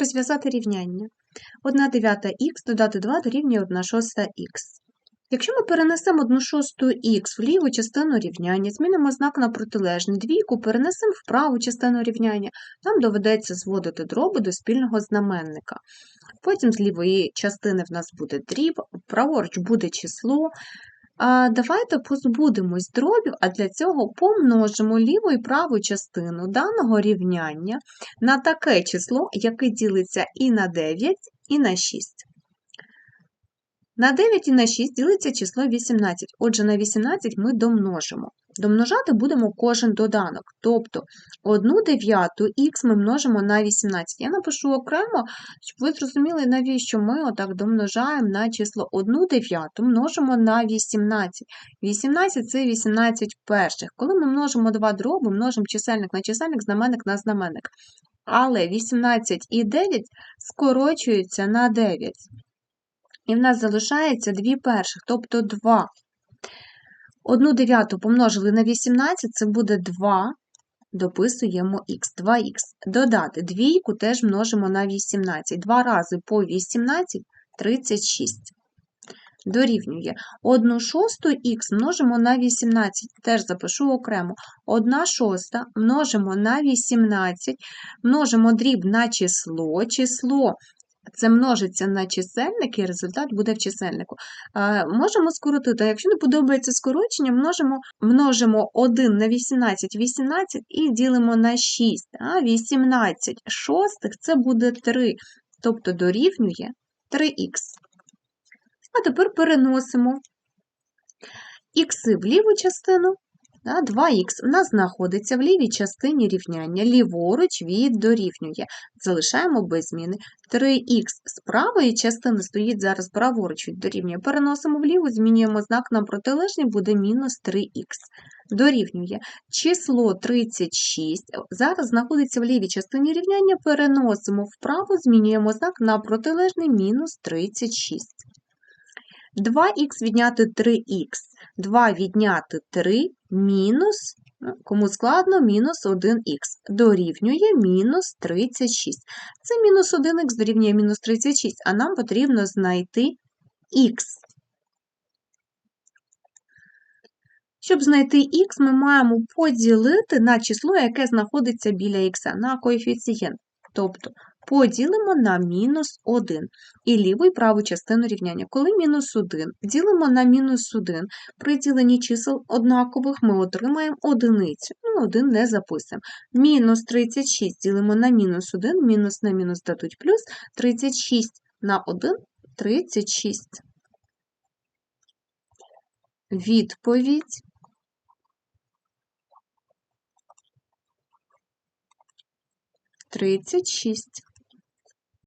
Розв'язати рівняння. 1 дев'ята х додати 2 дорівнює 1 шоста х. Якщо ми перенесемо 1 шосту х в ліву частину рівняння, змінимо знак на протилежний, двійку перенесемо в праву частину рівняння, нам доведеться зводити дроби до спільного знаменника. Потім з лівої частини в нас буде дріб, праворуч буде число. Давайте позбудемось дробів, а для цього помножимо ліву і праву частину даного рівняння на таке число, яке ділиться і на 9, і на 6. На 9 і на 6 ділиться число 18. Отже, на 18 ми домножимо. Домножати будемо кожен доданок. Тобто 1 дев'яту х ми множимо на 18. Я напишу окремо, щоб ви зрозуміли, навіщо ми отак домножаємо на число 1 дев'яту множимо на 18. 18 це 18 перших. Коли ми множимо два дроби, множимо чисельник на чисельник, знаменник на знаменник. Але 18 і 9 скорочуються на 9. І в нас залишається 2 перших, тобто 2. Одну дев'яту помножили на 18, це буде 2, дописуємо х, 2х. Додати двійку теж множимо на 18. 2 рази по 18 – 36. Дорівнює 1 шосту х множимо на 18, теж запишу окремо. 1 шоста множимо на 18, множимо дріб на число, число це множиться на чисельник, і результат буде в чисельнику. Можемо скоротити, якщо не подобається скорочення, множимо множимо 1 на 18 18 і ділимо на 6. А 18 шостих це буде 3, тобто дорівнює 3х. А тепер переносимо х в ліву частину, 2х у нас знаходиться в лівій частині рівняння, ліворуч від дорівнює. Залишаємо без зміни. 3х з правої частини стоїть зараз праворуч від дорівнює. Переносимо вліву, змінюємо знак на протилежний, буде мінус 3х. Дорівнює. Число 36 зараз знаходиться в лівій частині рівняння, переносимо вправо, змінюємо знак на протилежний мінус 36. 2х відняти 3х, 2 відняти 3 мінус, ну, кому складно, мінус 1х дорівнює мінус 36. Це мінус 1х дорівнює мінус 36, а нам потрібно знайти х. Щоб знайти х, ми маємо поділити на число, яке знаходиться біля х, на коефіцієнт. Тобто поділимо на мінус 1 і ліву і праву частину рівняння. Коли мінус 1 ділимо на мінус 1, при діленні чисел однакових ми отримаємо одиницю. Ну, 1 не записуємо. Мінус 36 ділимо на мінус 1, мінус на мінус дадуть плюс, 36 на 1 – 36. Відповідь. Тридцять шість.